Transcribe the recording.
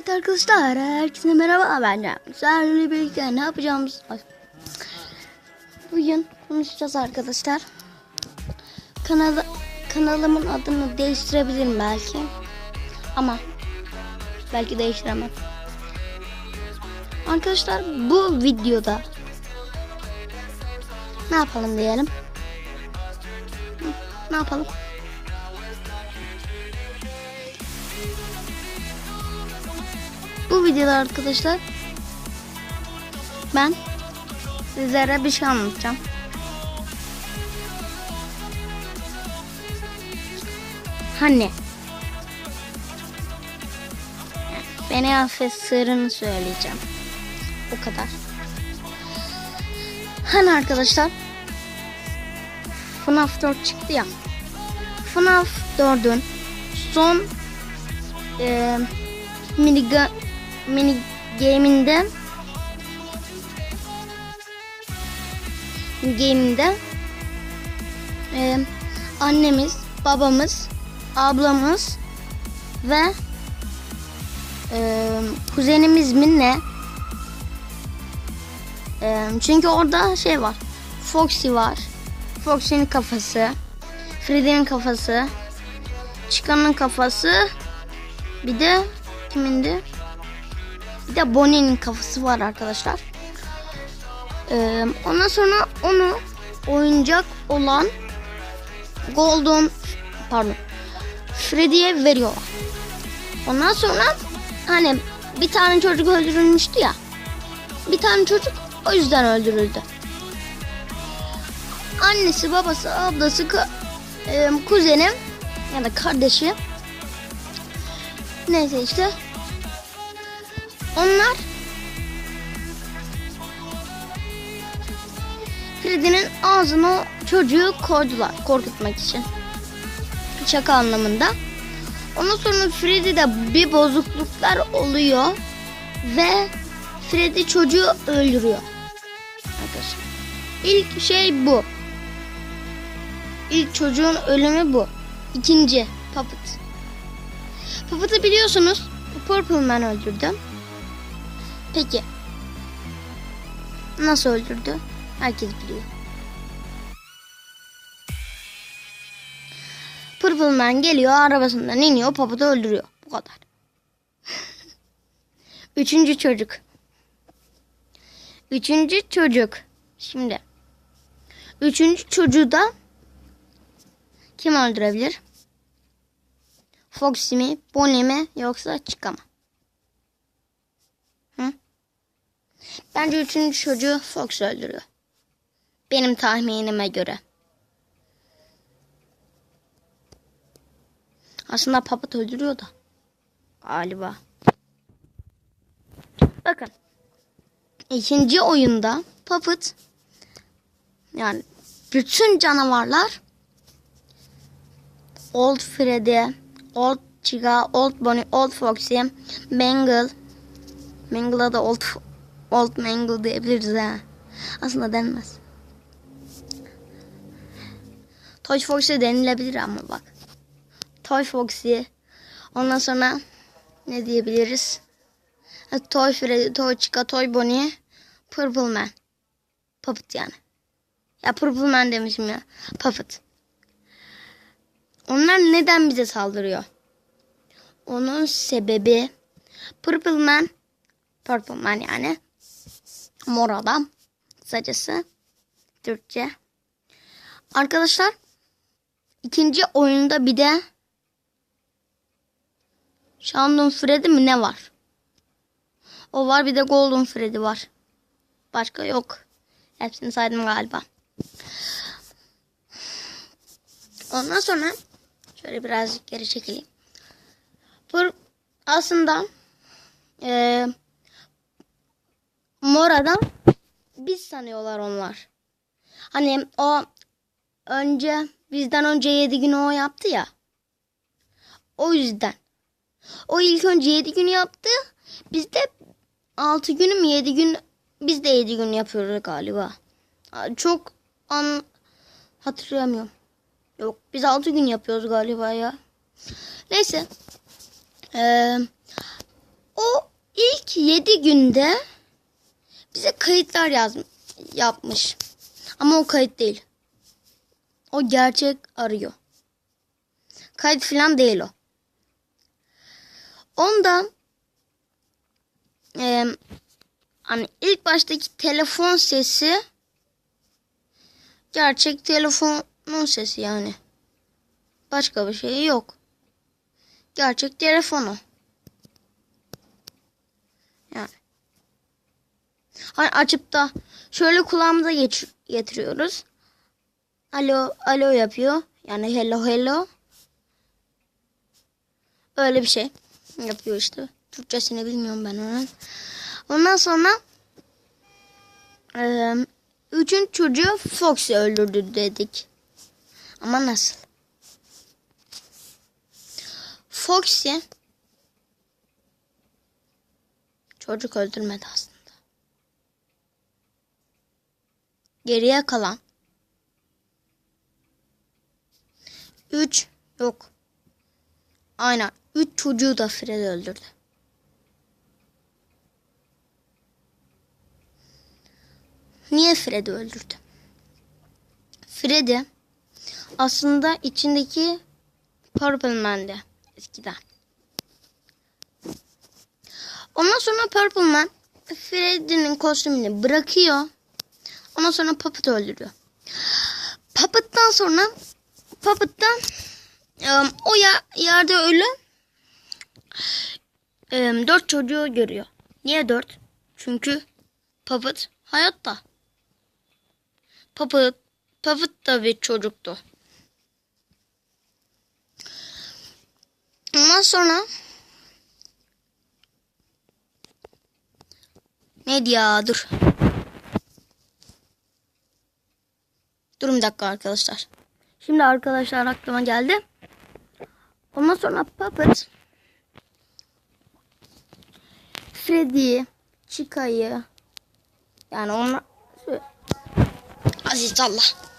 Evet arkadaşlar herkese merhaba ben Cem. Sizlerle birlikte ne yapacağımız Bugün konuşacağız arkadaşlar. Kanalı, kanalımın adını değiştirebilirim belki. Ama belki değiştiremem. Arkadaşlar bu videoda ne yapalım diyelim. Ne yapalım? Bu videoda arkadaşlar ben sizlere bir şey anlatacağım. Hani beni affet sırrını söyleyeceğim. O kadar. Hani arkadaşlar FNAF 4 çıktı ya. FNAF 4'ün son e, mini, ga- mini game'inde game'inde e, annemiz, babamız, ablamız ve e, kuzenimiz mi ne? E, çünkü orada şey var. Foxy var. Foxy'nin kafası. Freddy'nin kafası. Chican'ın kafası. Bir de kimindi? Bir de Bonnie'nin kafası var arkadaşlar. Ee, ondan sonra onu oyuncak olan Golden pardon Freddy'ye veriyorlar. Ondan sonra hani bir tane çocuk öldürülmüştü ya. Bir tane çocuk o yüzden öldürüldü. Annesi, babası, ablası, e, kuzenim ya da kardeşi neyse işte onlar Freddy'nin ağzına çocuğu koydular korkutmak için. Şaka anlamında. Ondan sonra Freddy'de bir bozukluklar oluyor ve Freddy çocuğu öldürüyor. Arkadaşlar. İlk şey bu. İlk çocuğun ölümü bu. İkinci Puppet. Puppet'ı biliyorsunuz. Purple Man öldürdü. Peki. Nasıl öldürdü? Herkes biliyor. Purple Man geliyor arabasından iniyor Puppet'ı öldürüyor. Bu kadar. Üçüncü çocuk. Üçüncü çocuk. Şimdi. Üçüncü çocuğu da kim öldürebilir? Foxy mi, Bonnie mi yoksa Chica mı? Bence üçüncü çocuğu Fox öldürüyor. Benim tahminime göre. Aslında Puppet öldürüyor da. Galiba. Bakın. İkinci oyunda Puppet yani bütün canavarlar Old Freddy, Old Chica, Old Bonnie, Old Foxy, Mangle. Mangle'a da Old, Old Mangle diyebiliriz ha. Aslında denmez. Toy Foxy denilebilir ama bak. Toy Foxy. Ondan sonra ne diyebiliriz? Ha, Toy Freddy, Toy Chica, Toy Bonnie, Purple Man. Puppet yani. Ya Purple Man demişim ya. Puppet. Onlar neden bize saldırıyor? Onun sebebi Purple Man, Purple Man yani mor adam kısacası Türkçe. Arkadaşlar ikinci oyunda bir de Shandon Freddy mi ne var? O var bir de Golden Freddy var. Başka yok. Hepsini saydım galiba. Ondan sonra şöyle birazcık geri çekeyim. Bu aslında e, mor adam biz sanıyorlar onlar. Hani o önce bizden önce 7 gün o yaptı ya. O yüzden. O ilk önce 7 gün yaptı. Biz de 6 günü mü 7 gün biz de 7 gün yapıyoruz galiba. Çok an hatırlamıyorum. Yok biz 6 gün yapıyoruz galiba ya. Neyse. Ee, o ilk 7 günde bize kayıtlar yaz, yapmış. Ama o kayıt değil. O gerçek arıyor. Kayıt falan değil o. Ondan eee, hani ilk baştaki telefon sesi gerçek telefonun sesi yani. Başka bir şey yok. Gerçek telefonu. Hani açıp da şöyle kulağımıza getiriyoruz. Alo, alo yapıyor. Yani hello hello. Öyle bir şey yapıyor işte. Türkçesini bilmiyorum ben onun. Ondan sonra eee üçün çocuğu Foxy öldürdü dedik. Ama nasıl? Foxy çocuk öldürmedi aslında. Geriye kalan 3 yok. Aynen 3 çocuğu da Fred öldürdü. Niye Fred'i öldürdü? Freddy aslında içindeki Purple Man'di eskiden. Ondan sonra Purple Man Freddy'nin kostümünü bırakıyor. Ondan sonra Puppet'ı öldürüyor. Puppet'tan sonra Puppet'tan em, o ya, yerde ölü em, dört çocuğu görüyor. Niye dört? Çünkü Puppet hayatta. Puppet, Puppet da bir çocuktu. Ondan sonra neydi ya dur. Durun bir dakika arkadaşlar. Şimdi arkadaşlar aklıma geldi. Ondan sonra Puppet Freddy'yi, Chica'yı yani onlar Aziz Allah.